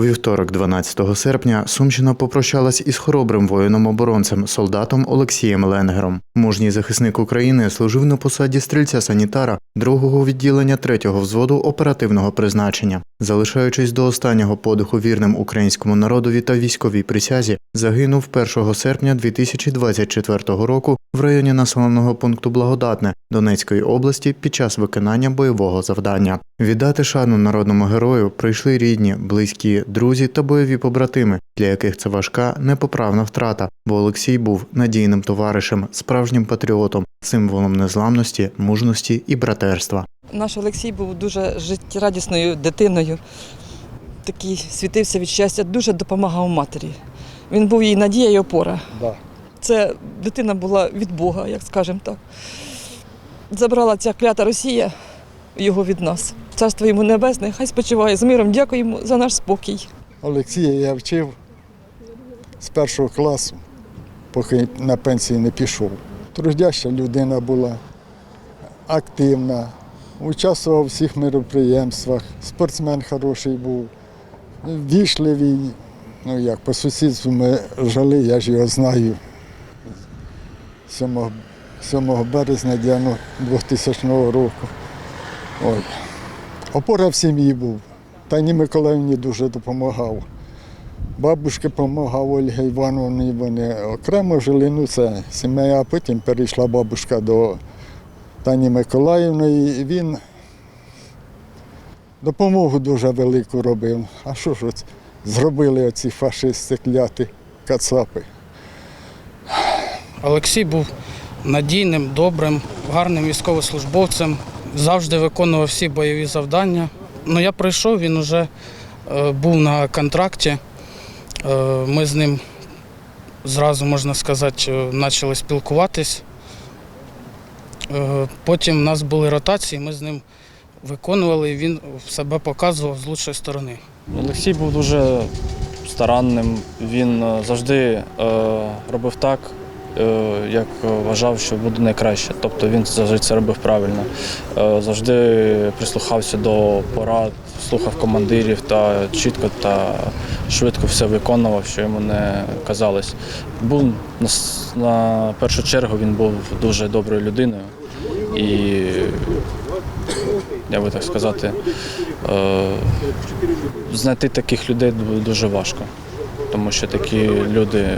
У вівторок, 12 серпня, Сумщина попрощалась із хоробрим воїном-оборонцем, солдатом Олексієм Ленгером. Мужній захисник України служив на посаді стрільця санітара другого відділення третього взводу оперативного призначення. Залишаючись до останнього подиху вірним українському народові та військовій присязі, загинув 1 серпня 2024 року в районі населеного пункту Благодатне Донецької області під час виконання бойового завдання. Віддати шану народному герою прийшли рідні, близькі, друзі та бойові побратими, для яких це важка, непоправна втрата, бо Олексій був надійним товаришем, справжнім патріотом, символом незламності, мужності і братерства. Наш Олексій був дуже життєрадісною дитиною. Такий світився від щастя, дуже допомагав матері. Він був їй надія і опора. Да. Це дитина була від Бога, як скажемо так. Забрала ця клята Росія його від нас. Царство йому небесне, хай спочиває з миром. Дякуємо за наш спокій. Олексія я вчив з першого класу, поки на пенсії не пішов. Трудяща людина була, активна, участвував у всіх мероприємствах, спортсмен хороший був, вічливий. Ну як, по сусідству ми жили, я ж його знаю. 7, 7 березня 2000 року. Ой. Опора в сім'ї був. Тані Миколаївні дуже допомагав. Бабушки допомагав Ольга Івановні, вони окремо жили, ну це сім'я, а потім перейшла бабушка до Тані Миколаївної, і він допомогу дуже велику робив. А що ж от зробили оці фашисти кляті кацапи? Олексій був надійним, добрим, гарним військовослужбовцем, завжди виконував всі бойові завдання. Ну, я прийшов, він вже е, був на контракті. Е, ми з ним зразу, можна сказати, почали спілкуватись. Е, потім в нас були ротації, ми з ним виконували, і він себе показував з лучшої сторони. Олексій був дуже старанним. Він завжди робив так, як вважав, що буде найкраще. Тобто він завжди це робив правильно. Е, Завжди прислухався до порад, слухав командирів та чітко та швидко все виконував, що йому не казалось. Був на, на першу чергу він був дуже доброю людиною. І я би так сказати, е, знайти таких людей дуже важко, тому що такі люди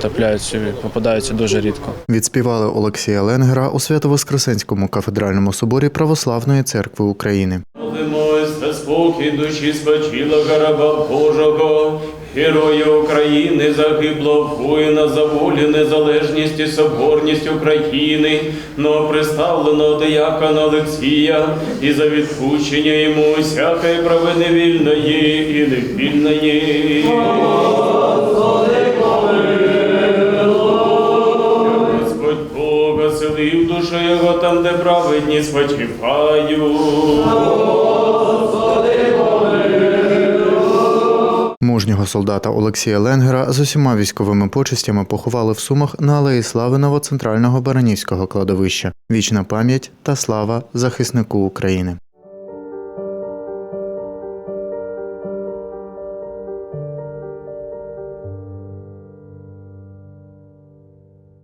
трапляються, попадаються дуже рідко. Відспівали Олексія Ленгера у Свято-Воскресенському кафедральному соборі Православної церкви України. Молимось за спокій душі спочилого раба Божого, героя України, загиблого воїна за волю, незалежність і соборність України, но новоприставленого диякона Олексія і за відпущення йому всякої провини вільної і невільної. Його там, де праведні спочивають. Мужнього солдата Олексія Ленгера з усіма військовими почестями поховали в Сумах на алеї Слави Новоцентрального Баранівського кладовища. Вічна пам'ять та слава захиснику України.